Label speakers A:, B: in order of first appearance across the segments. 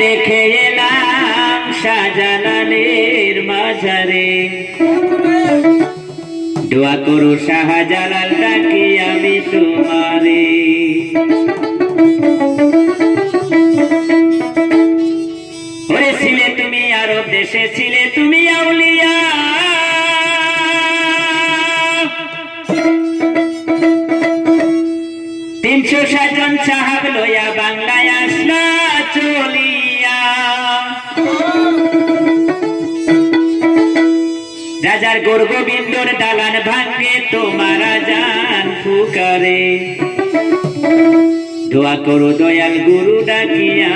A: দেখে এলাম শাহজালালের মাঝারে দোয়া করো শাহজালাল ডাকি আমি তোমারে। ওরে ছিলে তুমি আরব দেশে ছিলে রাজার গর্গবিন্দর দালান ভাঙ্গে তোমারা যান ফুকারে। দোয়া করো দয়াল গুরু ডাকিয়া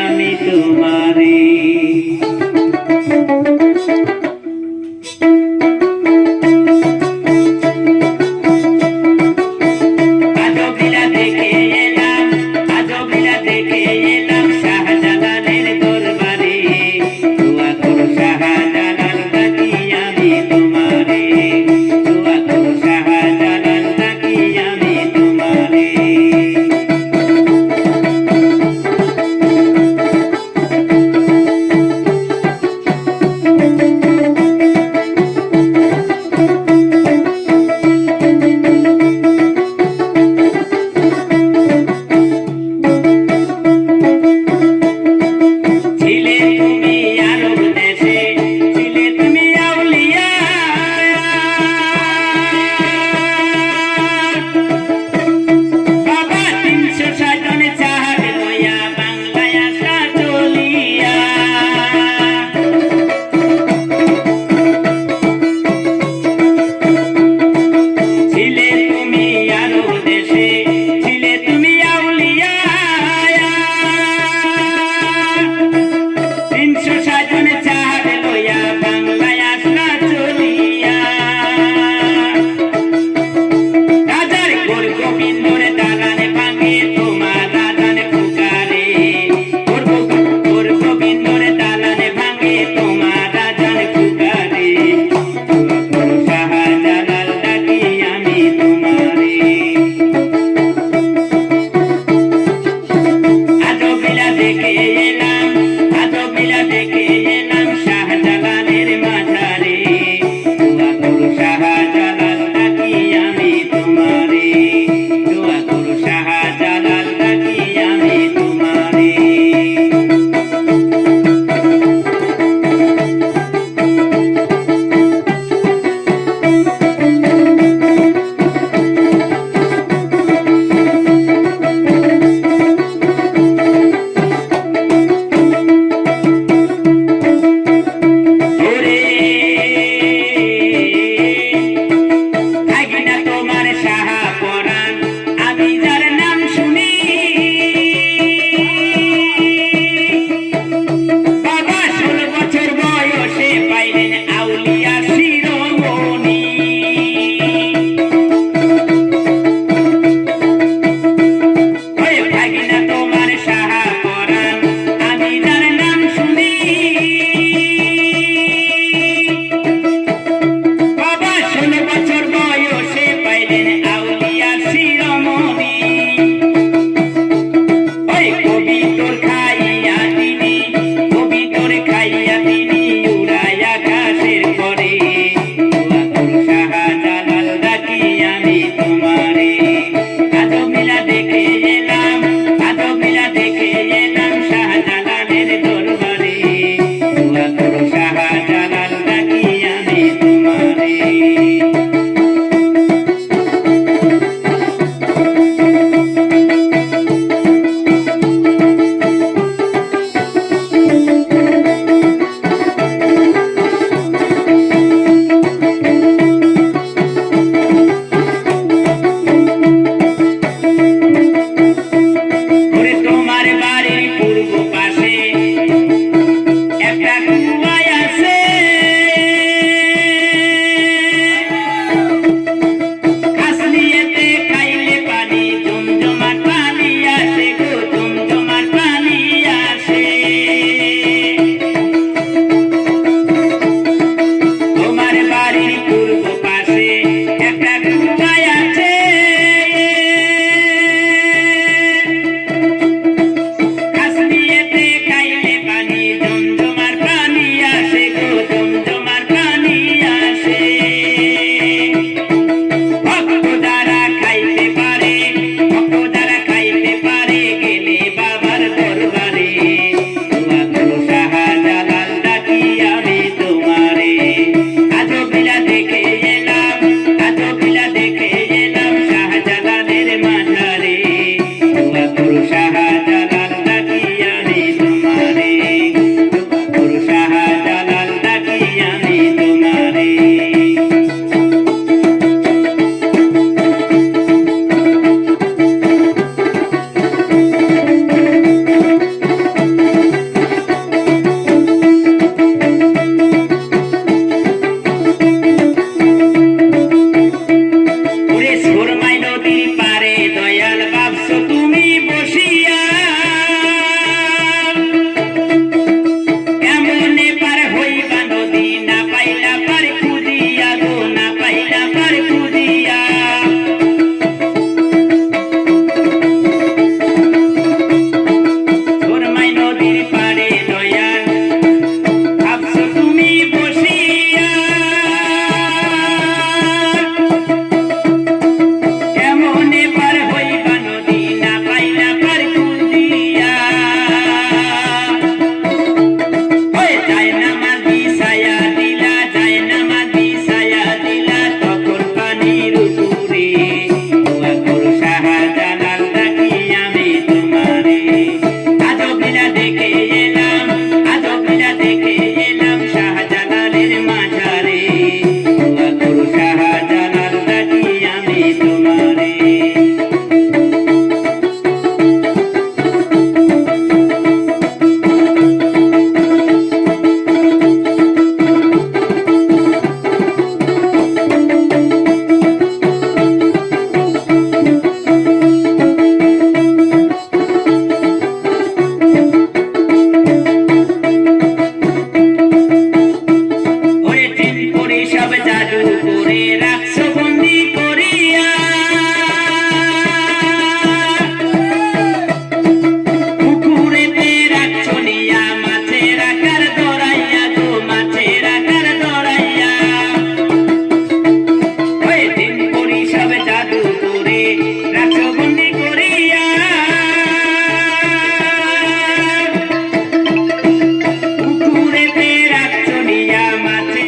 A: সব জাদু করে